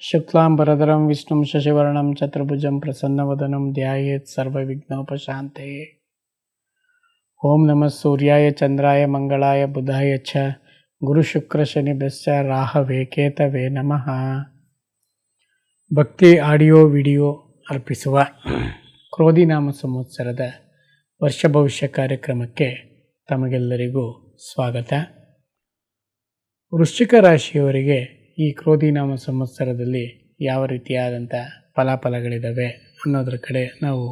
ಶುಕ್ಲಾಂಬರಧರಂ ವಿಷ್ಣುಂ ಶಶಿವರ್ಣಂ ಚತುರ್ಭುಜಂ ಪ್ರಸನ್ನವದನಂ ಧ್ಯಾಯೇತ್ ಸರ್ವವಿಘ್ನೋಪಶಾಂತಯೇ ಓಂ ನಮಃ ಸೂರ್ಯಾಯ ಚಂದ್ರಾಯ ಮಂಗಳಾಯ ಬುಧಾಯ ಚ ಗುರುಶುಕ್ರ ಬೆಸ್ಸ ರಾಹವೇ ಕೇತವೇ ನಮಃ ಭಕ್ತಿ ಆಡಿಯೋ ವಿಡಿಯೋ ಅರ್ಪಿಸುವ ಕ್ರೋಧಿನಾಮ ಸಂವತ್ಸರದ ವರ್ಷ ಭವಿಷ್ಯ ಕಾರ್ಯಕ್ರಮಕ್ಕೆ ತಮಗೆಲ್ಲರಿಗೂ ಸ್ವಾಗತ। ವೃಶ್ಚಿಕ ರಾಶಿಯವರಿಗೆ ಈ ಕ್ರೋಧಿನಾಮ ಸಂವತ್ಸರದಲ್ಲಿ ಯಾವ ರೀತಿಯಾದಂಥ ಫಲಾಫಲಗಳಿದ್ದಾವೆ ಅನ್ನೋದ್ರ ಕಡೆ ನಾವು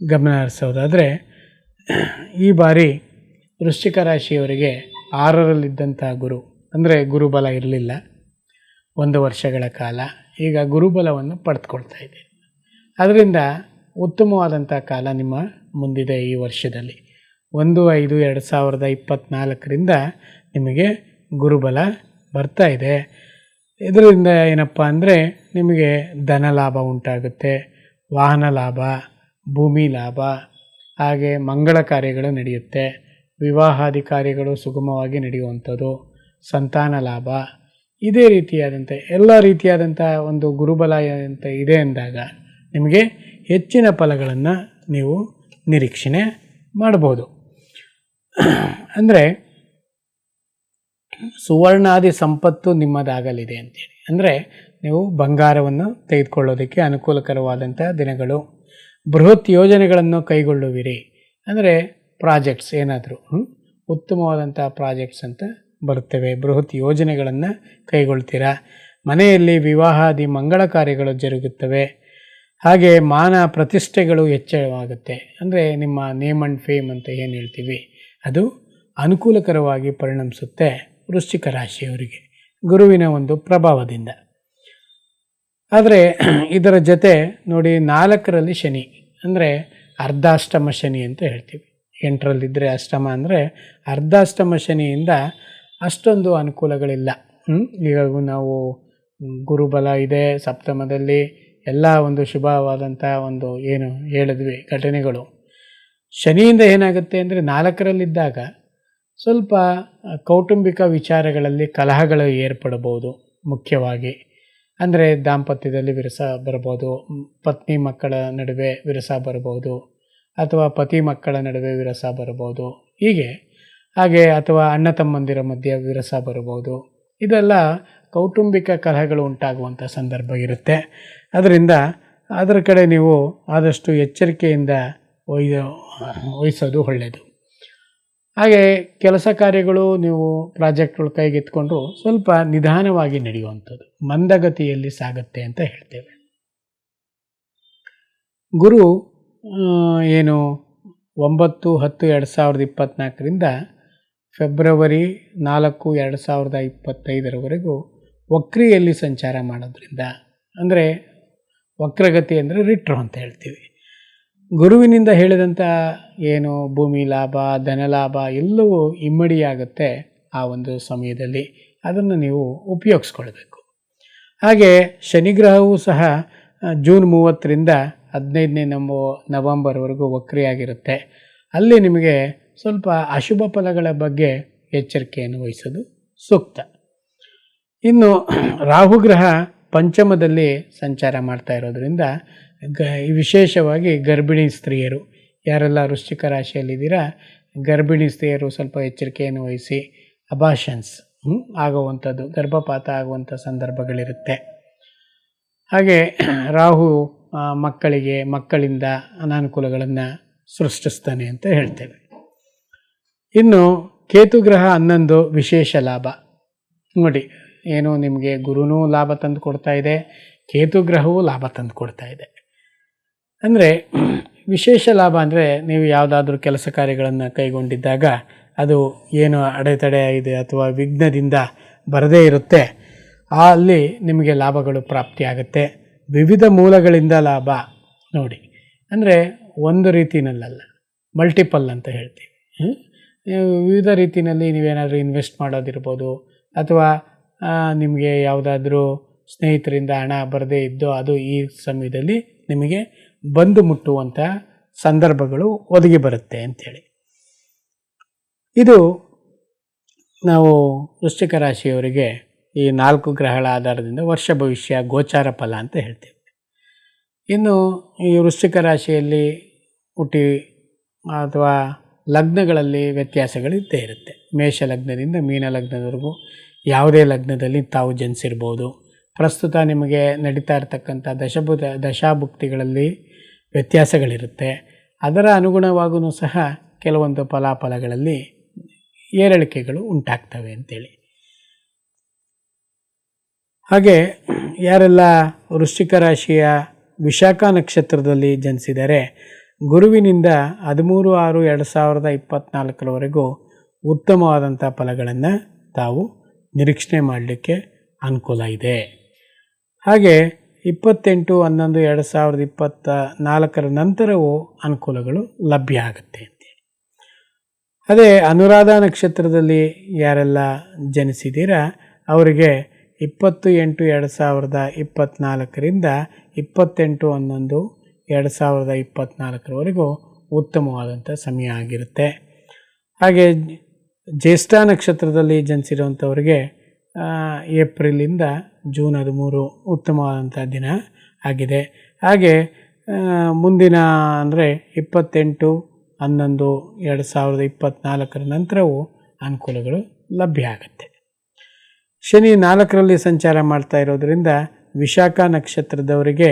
ಗಮನ ಹರಿಸೋದಾದರೆ, ಈ ಬಾರಿ ವೃಶ್ಚಿಕ ರಾಶಿಯವರಿಗೆ ಆರರಲ್ಲಿದ್ದಂಥ ಗುರು, ಅಂದರೆ ಗುರುಬಲ ಇರಲಿಲ್ಲ. ಒಂದು ವರ್ಷಗಳ ಕಾಲ ಈಗ ಗುರುಬಲವನ್ನು ಪಡೆದುಕೊಳ್ತಾ ಇದೆ. ಅದರಿಂದ ಉತ್ತಮವಾದಂಥ ಕಾಲ ನಿಮ್ಮ ಮುಂದಿದೆ ಈ ವರ್ಷದಲ್ಲಿ. ಒಂದು, ಐದು, ಎರಡು ಸಾವಿರದ ಇಪ್ಪತ್ತ್ನಾಲ್ಕರಿಂದ ನಿಮಗೆ ಗುರುಬಲ ಬರ್ತಾ ಇದೆ. ಇದರಿಂದ ಏನಪ್ಪ ಅಂದರೆ ನಿಮಗೆ ಧನ ಲಾಭ ಉಂಟಾಗುತ್ತೆ, ವಾಹನ ಲಾಭ, ಭೂಮಿ ಲಾಭ, ಹಾಗೆ ಮಂಗಳ ಕಾರ್ಯಗಳು ನಡೆಯುತ್ತೆ. ವಿವಾಹಾದಿ ಕಾರ್ಯಗಳು ಸುಗಮವಾಗಿ ನಡೆಯುವಂಥದ್ದು, ಸಂತಾನ ಲಾಭ, ಇದೇ ರೀತಿಯಾದಂಥ ಎಲ್ಲ ರೀತಿಯಾದಂಥ ಒಂದು ಗುರುಬಲ ಅಂತ ಇದೆ ಅಂದಾಗ ನಿಮಗೆ ಹೆಚ್ಚಿನ ಫಲಗಳನ್ನು ನೀವು ನಿರೀಕ್ಷಣೆ ಮಾಡ್ಬೋದು ಅಂದರೆ ಸುವರ್ಣಾದಿ ಸಂಪತ್ತು ನಿಮ್ಮದಾಗಲಿದೆ ಅಂತೇಳಿ. ಅಂದರೆ ನೀವು ಬಂಗಾರವನ್ನು ತೆಗೆದುಕೊಳ್ಳೋದಕ್ಕೆ ಅನುಕೂಲಕರವಾದಂಥ ದಿನಗಳು. ಬೃಹತ್ ಯೋಜನೆಗಳನ್ನು ಕೈಗೊಳ್ಳುವಿರಿ. ಅಂದರೆ ಪ್ರಾಜೆಕ್ಟ್ಸ್ ಏನಾದರೂ ಉತ್ತಮವಾದಂಥ ಪ್ರಾಜೆಕ್ಟ್ಸ್ ಅಂತ ಬರುತ್ತವೆ. ಬೃಹತ್ ಯೋಜನೆಗಳನ್ನು ಕೈಗೊಳ್ತೀರಾ? ಮನೆಯಲ್ಲಿ ವಿವಾಹಾದಿ ಮಂಗಳ ಕಾರ್ಯಗಳು ಜರುಗುತ್ತವೆ. ಹಾಗೆ ಮಾನ ಪ್ರತಿಷ್ಠೆಗಳು ಹೆಚ್ಚಳವಾಗುತ್ತೆ. ಅಂದರೆ ನಿಮ್ಮ ನೇಮ್ ಆ್ಯಂಡ್ ಫೇಮ್ ಅಂತ ಏನು ಹೇಳ್ತೀವಿ, ಅದು ಅನುಕೂಲಕರವಾಗಿ ಪರಿಣಮಿಸುತ್ತೆ. ವೃಶ್ಚಿಕ ರಾಶಿಯವರಿಗೆ ಗುರುವಿನ ಒಂದು ಪ್ರಭಾವದಿಂದ. ಆದರೆ ಇದರ ಜೊತೆ ನೋಡಿ ನಾಲ್ಕರಲ್ಲಿ ಶನಿ, ಅಂದರೆ ಅರ್ಧಾಷ್ಟಮ ಶನಿ ಅಂತ ಹೇಳ್ತೀವಿ. ಎಂಟರಲ್ಲಿದ್ದರೆ ಅಷ್ಟಮ ಅಂದರೆ ಅರ್ಧಾಷ್ಟಮ ಶನಿಯಿಂದ ಅಷ್ಟೊಂದು ಅನುಕೂಲಗಳಿಲ್ಲ. ಈಗ ನಾವು ಗುರುಬಲ ಇದೆ, ಸಪ್ತಮದಲ್ಲಿ ಎಲ್ಲ ಒಂದು ಶುಭವಾದಂಥ ಒಂದು ಏನು ಹೇಳಿದ್ವಿ ಘಟನೆಗಳು. ಶನಿಯಿಂದ ಏನಾಗುತ್ತೆ ಅಂದರೆ ನಾಲ್ಕರಲ್ಲಿದ್ದಾಗ ಸ್ವಲ್ಪ ಕೌಟುಂಬಿಕ ವಿಚಾರಗಳಲ್ಲಿ ಕಲಹಗಳು ಏರ್ಪಡಬಹುದು, ಮುಖ್ಯವಾಗಿ. ಅಂದರೆ ದಾಂಪತ್ಯದಲ್ಲಿ ವಿರಸ ಬರಬಹುದು ಪತ್ನಿ ಮಕ್ಕಳ ನಡುವೆ ವಿರಸ ಬರಬಹುದು, ಅಥವಾ ಪತಿ ಮಕ್ಕಳ ನಡುವೆ ವಿರಸ ಬರಬಹುದು. ಹೀಗೆ, ಹಾಗೆ ಅಥವಾ ಅಣ್ಣ ತಮ್ಮಂದಿರ ಮಧ್ಯೆ ವಿರಸ ಬರಬಹುದು. ಇದೆಲ್ಲ ಕೌಟುಂಬಿಕ ಕಲಹಗಳು ಉಂಟಾಗುವಂಥ ಸಂದರ್ಭ ಇರುತ್ತೆ. ಅದರಿಂದ ಅದರ ಕಡೆ ನೀವು ಆದಷ್ಟು ಎಚ್ಚರಿಕೆಯಿಂದ ಒಯ್ಯ ವಹಿಸೋದು ಒಳ್ಳೆಯದು ಹಾಗೆ ಕೆಲಸ ಕಾರ್ಯಗಳು ನೀವು ಪ್ರಾಜೆಕ್ಟ್ಗಳು ಕೈಗೆತ್ಕೊಂಡು ಸ್ವಲ್ಪ ನಿಧಾನವಾಗಿ ನಡೆಯುವಂಥದ್ದು, ಮಂದಗತಿಯಲ್ಲಿ ಸಾಗುತ್ತೆ ಅಂತ ಹೇಳ್ತೇವೆ. ಗುರು ಏನು ಒಂಬತ್ತು, ಹತ್ತು, ಎರಡು ಸಾವಿರದ ಇಪ್ಪತ್ತ್ನಾಲ್ಕರಿಂದ ಫೆಬ್ರವರಿ ನಾಲ್ಕು, ಎರಡು ಸಾವಿರದ ಇಪ್ಪತ್ತೈದರವರೆಗೂ ವಕ್ರಿಯಲ್ಲಿ ಸಂಚಾರ ಮಾಡೋದ್ರಿಂದ, ಅಂದರೆ ವಕ್ರಗತಿ ಅಂದರೆ ರಿಟ್ರೋ ಅಂತ ಹೇಳ್ತೀವಿ. ಗುರುವಿನಿಂದ ಹೇಳಿದಂಥ ಏನು ಭೂಮಿ ಲಾಭ, ಧನ ಲಾಭ ಎಲ್ಲವೂ ಇಮ್ಮಡಿಯಾಗುತ್ತೆ ಆ ಒಂದು ಸಮಯದಲ್ಲಿ. ಅದನ್ನು ನೀವು ಉಪಯೋಗಿಸ್ಕೊಳ್ಬೇಕು. ಹಾಗೆ ಶನಿಗ್ರಹವೂ ಸಹ ಜೂನ್ ಮೂವತ್ತರಿಂದ ಹದಿನೈದನೇ ನಮ್ಮ ನವಂಬರ್ವರೆಗೂ ವಕ್ರಿಯಾಗಿರುತ್ತೆ. ಅಲ್ಲಿ ನಿಮಗೆ ಸ್ವಲ್ಪ ಅಶುಭ ಫಲಗಳ ಬಗ್ಗೆ ಎಚ್ಚರಿಕೆಯನ್ನು ವಹಿಸೋದು ಸೂಕ್ತ. ಇನ್ನು ರಾಹುಗ್ರಹ ಪಂಚಮದಲ್ಲಿ ಸಂಚಾರ ಮಾಡ್ತಾ ಇರೋದ್ರಿಂದ ಗ, ವಿಶೇಷವಾಗಿ ಗರ್ಭಿಣಿ ಸ್ತ್ರೀಯರು. ಯಾರೆಲ್ಲ ವೃಶ್ಚಿಕ ರಾಶಿಯಲ್ಲಿದ್ದೀರಾ, ಗರ್ಭಿಣಿ ಸ್ತ್ರೀಯರು ಸ್ವಲ್ಪ ಎಚ್ಚರಿಕೆಯನ್ನು ವಹಿಸಿ, ಅಬಾಷನ್ಸ್ ಆಗುವಂಥದ್ದು, ಗರ್ಭಪಾತ ಆಗುವಂಥ ಸಂದರ್ಭಗಳಿರುತ್ತೆ. ಹಾಗೆ ರಾಹು ಮಕ್ಕಳಿಗೆ, ಮಕ್ಕಳಿಂದ ಅನಾನುಕೂಲಗಳನ್ನು ಸೃಷ್ಟಿಸ್ತಾನೆ ಅಂತ ಹೇಳ್ತೇವೆ. ಇನ್ನು ಕೇತುಗ್ರಹ ಹನ್ನೊಂದು ವಿಶೇಷ ಲಾಭ. ನೋಡಿ, ಏನು ನಿಮಗೆ ಗುರುನೂ ಲಾಭ ತಂದು ಕೊಡ್ತಾ ಇದೆ ಕೇತುಗ್ರಹವೂ ಲಾಭ ತಂದು ಕೊಡ್ತಾ ಇದೆ. ಅಂದರೆ ವಿಶೇಷ ಲಾಭ ಅಂದರೆ ನೀವು ಯಾವುದಾದ್ರೂ ಕೆಲಸ ಕಾರ್ಯಗಳನ್ನು ಕೈಗೊಂಡಿದ್ದಾಗ ಅದು ಏನು ಅಡೆತಡೆ ಇದೆ ಅಥವಾ ವಿಘ್ನದಿಂದ ಬರದೇ ಇರುತ್ತೆ, ಅಲ್ಲಿ ನಿಮಗೆ ಲಾಭಗಳು ಪ್ರಾಪ್ತಿಯಾಗುತ್ತೆ ವಿವಿಧ ಮೂಲಗಳಿಂದ ಲಾಭ ನೋಡಿ. ಅಂದರೆ ಒಂದು ರೀತಿನಲ್ಲಲ್ಲ ಮಲ್ಟಿಪಲ್ ಅಂತ ಹೇಳ್ತೀವಿ. ವಿವಿಧ ರೀತಿಯಲ್ಲಿ ನೀವೇನಾದರೂ ಇನ್ವೆಸ್ಟ್ ಮಾಡೋದಿರ್ಬೋದು, ಅಥವಾ ನಿಮಗೆ ಯಾವುದಾದ್ರೂ ಸ್ನೇಹಿತರಿಂದ ಹಣ ಬರದೇ ಇದ್ದೋ ಅದು ಈ ಸಮಯದಲ್ಲಿ ನಿಮಗೆ ಬಂದು ಮುಟ್ಟುವಂಥ ಸಂದರ್ಭಗಳು ಒದಗಿ ಬರುತ್ತೆ ಅಂಥೇಳಿ ಇದು ನಾವು ವೃಶ್ಚಿಕ ರಾಶಿಯವರಿಗೆ ಈ ನಾಲ್ಕು ಗ್ರಹಗಳ ಆಧಾರದಿಂದ ವರ್ಷ ಭವಿಷ್ಯ ಗೋಚಾರ ಫಲ ಅಂತ ಹೇಳ್ತೀವಿ. ಇನ್ನು ಈ ವೃಶ್ಚಿಕ ರಾಶಿಯಲ್ಲಿ ಹುಟ್ಟಿ ಅಥವಾ ಲಗ್ನಗಳಲ್ಲಿ ವ್ಯತ್ಯಾಸಗಳು ಇದ್ದೇ ಇರುತ್ತೆ. ಮೇಷ ಲಗ್ನದಿಂದ ಮೀನ ಲಗ್ನದವರೆಗೂ ಯಾವುದೇ ಲಗ್ನದಲ್ಲಿ ತಾವು ಜನಿಸಿರ್ಬೋದು. ಪ್ರಸ್ತುತ ನಿಮಗೆ ನಡೀತಾ ಇರತಕ್ಕಂಥ ದಶಭುತ, ದಶಾಭುಕ್ತಿಗಳಲ್ಲಿ ವ್ಯತ್ಯಾಸಗಳಿರುತ್ತೆ. ಅದರ ಅನುಗುಣವಾಗೂ ಸಹ ಕೆಲವೊಂದು ಫಲಾಫಲಗಳಲ್ಲಿ ಏರಳಿಕೆಗಳು ಉಂಟಾಗ್ತವೆ ಅಂತೇಳಿ. ಹಾಗೆ ಯಾರೆಲ್ಲ ವೃಶ್ಚಿಕ ರಾಶಿಯ ವಿಶಾಖ ನಕ್ಷತ್ರದಲ್ಲಿ ಜನಿಸಿದರೆ ಗುರುವಿನಿಂದ ಹದಿಮೂರು ಆರು ಎರಡು ಸಾವಿರದ ಇಪ್ಪತ್ತ್ನಾಲ್ಕರವರೆಗೂ ಉತ್ತಮವಾದಂಥ ಫಲಗಳನ್ನು ತಾವು ನಿರೀಕ್ಷಣೆ ಮಾಡಲಿಕ್ಕೆ ಅನುಕೂಲ ಇದೆ. ಹಾಗೆ ಇಪ್ಪತ್ತೆಂಟು, ಹನ್ನೊಂದು, ಎರಡು ಸಾವಿರದ ಇಪ್ಪತ್ತ ನಾಲ್ಕರ ನಂತರವೂ ಅನುಕೂಲಗಳು ಲಭ್ಯ ಆಗುತ್ತೆ ಅಂತೇಳಿ ಅದೇ ಅನುರಾಧ ನಕ್ಷತ್ರದಲ್ಲಿ ಯಾರೆಲ್ಲ ಜನಿಸಿದ್ದೀರಾ ಅವರಿಗೆ ಇಪ್ಪತ್ತು ಎಂಟು, ಎರಡು ಸಾವಿರದ ಇಪ್ಪತ್ತ್ನಾಲ್ಕರಿಂದ ಇಪ್ಪತ್ತೆಂಟು, ಹನ್ನೊಂದು, ಎರಡು ಸಾವಿರದ ಇಪ್ಪತ್ತ್ನಾಲ್ಕರವರೆಗೂ ಉತ್ತಮವಾದಂಥ ಸಮಯ ಆಗಿರುತ್ತೆ. ಹಾಗೆ ಜ್ಯೇಷ್ಠ ನಕ್ಷತ್ರದಲ್ಲಿ ಜನಿಸಿರುವಂಥವ್ರಿಗೆ ಏಪ್ರಿಲಿಂದ ಜೂನ್ ಹದಿಮೂರು ಉತ್ತಮವಾದಂಥ ದಿನ ಆಗಿದೆ. ಹಾಗೆ ಮುಂದಿನ ಅಂದರೆ ಇಪ್ಪತ್ತೆಂಟು, ಹನ್ನೊಂದು, ಎರಡು ಸಾವಿರದ ಇಪ್ಪತ್ತ್ನಾಲ್ಕರ ನಂತರವೂ ಅನುಕೂಲಗಳು ಲಭ್ಯ ಆಗುತ್ತೆ. ಶನಿ ನಾಲ್ಕರಲ್ಲಿ ಸಂಚಾರ ಮಾಡ್ತಾ ಇರೋದರಿಂದ ವಿಶಾಖ ನಕ್ಷತ್ರದವರಿಗೆ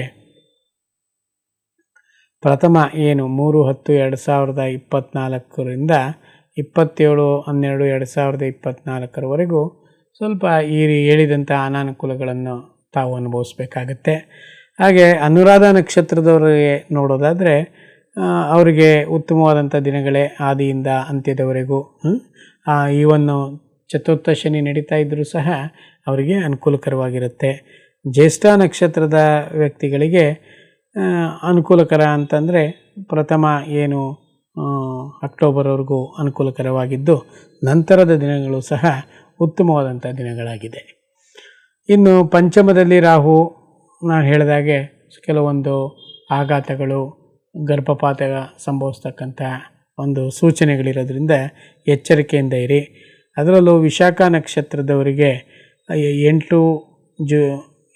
ಪ್ರಥಮ ಏನು, ಮೂರು ಹತ್ತು ಎರಡು ಸಾವಿರದ ಇಪ್ಪತ್ತ್ನಾಲ್ಕರಿಂದ ಇಪ್ಪತ್ತೇಳು, ಹನ್ನೆರಡು ಎರಡು ಸಾವಿರದ ಇಪ್ಪತ್ತ್ನಾಲ್ಕರವರೆಗೂ ಸ್ವಲ್ಪ ಈ ಹೇಳಿದಂಥ ಅನಾನುಕೂಲಗಳನ್ನು ತಾವು ಅನುಭವಿಸ್ಬೇಕಾಗತ್ತೆ. ಹಾಗೆ ಅನುರಾಧ ನಕ್ಷತ್ರದವರಿಗೆ ನೋಡೋದಾದರೆ ಅವರಿಗೆ ಉತ್ತಮವಾದಂಥ ದಿನಗಳೇ ಆದಿಯಿಂದ ಅಂತ್ಯದವರೆಗೂ ಈವನ್ನು ಚತುರ್ಥ ಶನಿ ನಡೀತಾ ಇದ್ದರೂ ಸಹ ಅವರಿಗೆ ಅನುಕೂಲಕರವಾಗಿರುತ್ತೆ. ಜ್ಯೇಷ್ಠ ನಕ್ಷತ್ರದ ವ್ಯಕ್ತಿಗಳಿಗೆ ಅನುಕೂಲಕರ ಅಂತಂದರೆ ಪ್ರಥಮ ಏನು ಅಕ್ಟೋಬರ್ವರೆಗೂ ಅನುಕೂಲಕರವಾಗಿದ್ದು, ನಂತರದ ದಿನಗಳು ಸಹ ಉತ್ತಮವಾದಂಥ ದಿನಗಳಾಗಿದೆ. ಇನ್ನು ಪಂಚಮದಲ್ಲಿ ರಾಹು, ನಾನು ಹೇಳಿದಾಗೆ ಕೆಲವೊಂದು ಆಘಾತಗಳು ಗರ್ಭಪಾತ ಸಂಭವಿಸ್ತಕ್ಕಂಥ ಒಂದು ಸೂಚನೆಗಳಿರೋದ್ರಿಂದ ಎಚ್ಚರಿಕೆಯಿಂದ ಇರಿ. ಅದರಲ್ಲೂ ವಿಶಾಖ ನಕ್ಷತ್ರದವರಿಗೆ ಎಂಟು ಜು,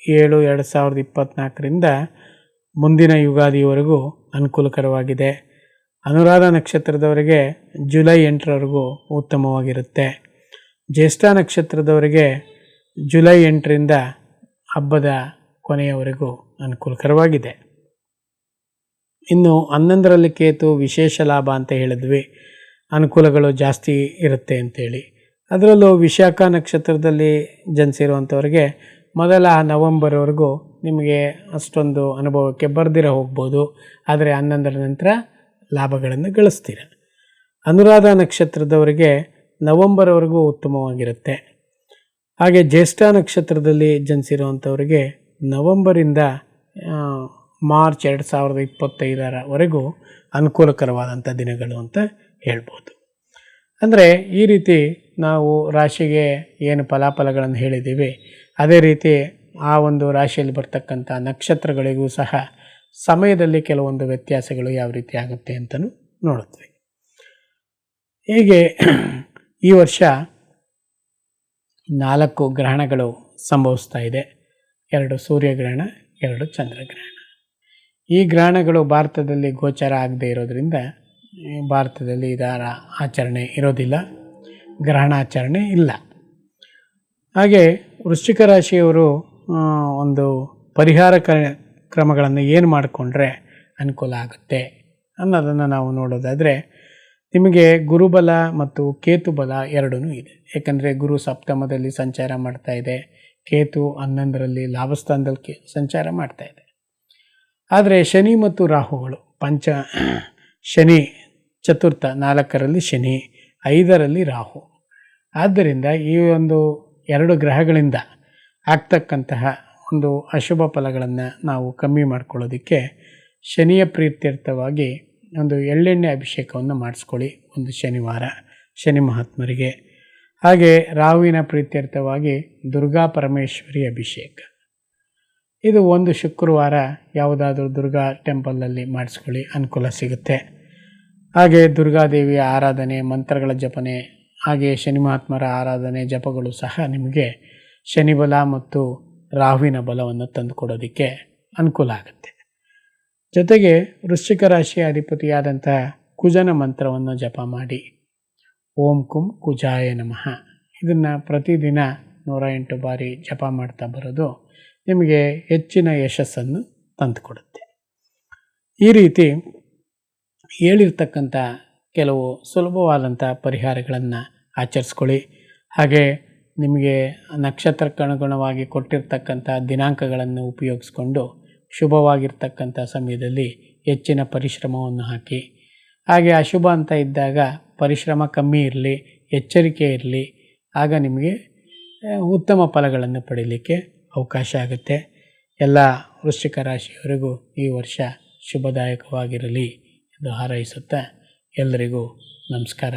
ಏಳು ಎರಡು ಸಾವಿರದ ಇಪ್ಪತ್ತ್ನಾಲ್ಕರಿಂದ ಮುಂದಿನ ಯುಗಾದಿವರೆಗೂ ಅನುಕೂಲಕರವಾಗಿದೆ. ಅನುರಾಧ ನಕ್ಷತ್ರದವರಿಗೆ ಜುಲೈ ಎಂಟರವರೆಗೂ ಉತ್ತಮವಾಗಿರುತ್ತೆ. ಜ್ಯೇಷ್ಠ ನಕ್ಷತ್ರದವರಿಗೆ ಜುಲೈ ಎಂಟರಿಂದ ಹಬ್ಬದ ಕೊನೆಯವರೆಗೂ ಅನುಕೂಲಕರವಾಗಿದೆ. ಇನ್ನು ಹನ್ನೊಂದರಲ್ಲಿ ಕೇತು ವಿಶೇಷ ಲಾಭ ಅಂತ ಹೇಳಿದ್ವಿ. ಅನುಕೂಲಗಳು ಜಾಸ್ತಿ ಇರುತ್ತೆ ಅಂತೇಳಿ. ಅದರಲ್ಲೂ ವಿಶಾಖ ನಕ್ಷತ್ರದಲ್ಲಿ ಜನಿಸಿರುವಂಥವ್ರಿಗೆ ಮೊದಲ ನವಂಬರ್ವರೆಗೂ ನಿಮಗೆ ಅಷ್ಟೊಂದು ಅನುಭವಕ್ಕೆ ಬರ್ದಿರ ಹೋಗ್ಬೋದು. ಆದರೆ ಹನ್ನೊಂದರ ನಂತರ ಲಾಭಗಳನ್ನು ಗಳಿಸ್ತೀರ. ಅನುರಾಧ ನಕ್ಷತ್ರದವರಿಗೆ ನವಂಬರ್ವರೆಗೂ ಉತ್ತಮವಾಗಿರುತ್ತೆ. ಹಾಗೆ ಜ್ಯೇಷ್ಠ ನಕ್ಷತ್ರದಲ್ಲಿ ಜನಿಸಿರುವಂಥವರಿಗೆ ನವಂಬರಿಂದ ಮಾರ್ಚ್ ಎರಡು ಸಾವಿರದ ಇಪ್ಪತ್ತೈದರವರೆಗೂ ಅನುಕೂಲಕರವಾದಂಥ ದಿನಗಳು ಅಂತ ಹೇಳ್ಬೋದು. ಅಂದರೆ ಈ ರೀತಿ ನಾವು ರಾಶಿಗೆ ಏನು ಫಲಾಫಲಗಳನ್ನು ಹೇಳಿದ್ದೀವಿ, ಅದೇ ರೀತಿ ಆ ಒಂದು ರಾಶಿಯಲ್ಲಿ ಬರ್ತಕ್ಕಂಥ ನಕ್ಷತ್ರಗಳಿಗೂ ಸಹ ಸಮಯದಲ್ಲಿ ಕೆಲವೊಂದು ವ್ಯತ್ಯಾಸಗಳು ಯಾವ ರೀತಿ ಆಗುತ್ತೆ ಅಂತಲೂ ನೋಡುತ್ತೇವೆ. ಹೀಗೆ ಈ ವರ್ಷ ನಾಲ್ಕು ಗ್ರಹಣಗಳು ಸಂಭವಿಸ್ತಾ ಇದೆ. ಎರಡು ಸೂರ್ಯಗ್ರಹಣ, ಎರಡು ಚಂದ್ರಗ್ರಹಣ. ಈ ಗ್ರಹಣಗಳು ಭಾರತದಲ್ಲಿ ಗೋಚರ ಆಗದೇ ಇರೋದರಿಂದ, ಭಾರತದಲ್ಲಿ ಇದರ ಆಚರಣೆ ಇರೋದಿಲ್ಲ, ಗ್ರಹಣಾಚರಣೆ ಇಲ್ಲ. ಹಾಗೆ ವೃಶ್ಚಿಕ ರಾಶಿಯವರು ಒಂದು ಪರಿಹಾರ ಕ್ರಮಗಳನ್ನು ಏನು ಮಾಡಿಕೊಂಡ್ರೆ ಅನುಕೂಲ ಆಗುತ್ತೆ ಅನ್ನೋದನ್ನು ನಾವು ನೋಡೋದಾದರೆ ನಿಮಗೆ ಗುರುಬಲ ಮತ್ತು ಕೇತುಬಲ ಎರಡೂ ಇದೆ. ಏಕೆಂದರೆ ಗುರು ಸಪ್ತಮದಲ್ಲಿ ಸಂಚಾರ ಮಾಡ್ತಾ ಇದೆ. ಕೇತು ಹನ್ನೊಂದರಲ್ಲಿ ಲಾಭಸ್ಥಾನದಲ್ಲಿ ಸಂಚಾರ ಮಾಡ್ತಾ ಇದೆ. ಆದರೆ ಶನಿ ಮತ್ತು ರಾಹುಗಳು, ಪಂಚ, ಶನಿ ಚತುರ್ಥ ನಾಲ್ಕರಲ್ಲಿ ಶನಿ, ಐದರಲ್ಲಿ ರಾಹು. ಆದ್ದರಿಂದ ಈ ಒಂದು ಎರಡು ಗ್ರಹಗಳಿಂದ ಆಗ್ತಕ್ಕಂತಹ ಒಂದು ಅಶುಭ ಫಲಗಳನ್ನು ನಾವು ಕಮ್ಮಿ ಮಾಡ್ಕೊಳ್ಳೋದಕ್ಕೆ ಶನಿಯ ಪ್ರೀತ್ಯರ್ಥವಾಗಿ ಒಂದು ಎಳ್ಳೆಣ್ಣೆ ಅಭಿಷೇಕವನ್ನು ಮಾಡಿಸ್ಕೊಳ್ಳಿ ಒಂದು ಶನಿವಾರ, ಶನಿ ಮಹಾತ್ಮರಿಗೆ. ಹಾಗೆ ರಾಹುವಿನ ಪ್ರೀತ್ಯರ್ಥವಾಗಿ ದುರ್ಗಾ ಪರಮೇಶ್ವರಿ ಅಭಿಷೇಕ. ಇದು ಒಂದು ಶುಕ್ರವಾರ ಯಾವುದಾದ್ರೂ ದುರ್ಗಾ ಟೆಂಪಲಲ್ಲಿ ಮಾಡಿಸ್ಕೊಳ್ಳಿ, ಅನುಕೂಲ ಸಿಗುತ್ತೆ. ಹಾಗೆ ದುರ್ಗಾದೇವಿಯ ಆರಾಧನೆ, ಮಂತ್ರಗಳ ಜಪನೆ, ಹಾಗೆ ಶನಿ ಮಹಾತ್ಮರ ಆರಾಧನೆ ಜಪಗಳು ಸಹ ನಿಮಗೆ ಶನಿಬಲ ಮತ್ತು ರಾಹುವಿನ ಬಲವನ್ನು ತಂದುಕೊಡೋದಕ್ಕೆ ಅನುಕೂಲ ಆಗುತ್ತೆ. ಜೊತೆಗೆ ವೃಶ್ಚಿಕ ರಾಶಿಯ ಅಧಿಪತಿಯಾದಂತಹ ಕುಜನ ಮಂತ್ರವನ್ನು ಜಪ ಮಾಡಿ. ಓಂ ಕುಂ ಕುಜಾಯ ನಮಃ. ಇದನ್ನು ಪ್ರತಿದಿನ ನೂರ ಎಂಟು ಬಾರಿ ಜಪ ಮಾಡ್ತಾ ಬರೋದು ನಿಮಗೆ ಹೆಚ್ಚಿನ ಯಶಸ್ಸನ್ನು ತಂದುಕೊಡುತ್ತೆ. ಈ ರೀತಿ ಹೇಳಿರ್ತಕ್ಕಂಥ ಕೆಲವು ಸುಲಭವಾದಂಥ ಪರಿಹಾರಗಳನ್ನು ಆಚರಿಸ್ಕೊಳ್ಳಿ. ಹಾಗೆ ನಿಮಗೆ ನಕ್ಷತ್ರಕ್ಕನುಗುಣವಾಗಿ ಕೊಟ್ಟಿರ್ತಕ್ಕಂಥ ದಿನಾಂಕಗಳನ್ನು ಉಪಯೋಗಿಸ್ಕೊಂಡು ಶುಭವಾಗಿರ್ತಕ್ಕಂಥ ಸಮಯದಲ್ಲಿ ಹೆಚ್ಚಿನ ಪರಿಶ್ರಮವನ್ನು ಹಾಕಿ. ಹಾಗೆ ಅಶುಭ ಅಂತ ಇದ್ದಾಗ ಪರಿಶ್ರಮ ಕಮ್ಮಿ ಇರಲಿ, ಎಚ್ಚರಿಕೆ ಇರಲಿ, ಆಗ ನಿಮಗೆ ಉತ್ತಮ ಫಲಗಳನ್ನು ಪಡೀಲಿಕ್ಕೆ ಅವಕಾಶ ಆಗುತ್ತೆ. ಎಲ್ಲ ವೃಶ್ಚಿಕ ರಾಶಿಯವರಿಗೂ ಈ ವರ್ಷ ಶುಭದಾಯಕವಾಗಿರಲಿ ಎಂದು ಹಾರೈಸುತ್ತಾ ಎಲ್ಲರಿಗೂ ನಮಸ್ಕಾರ.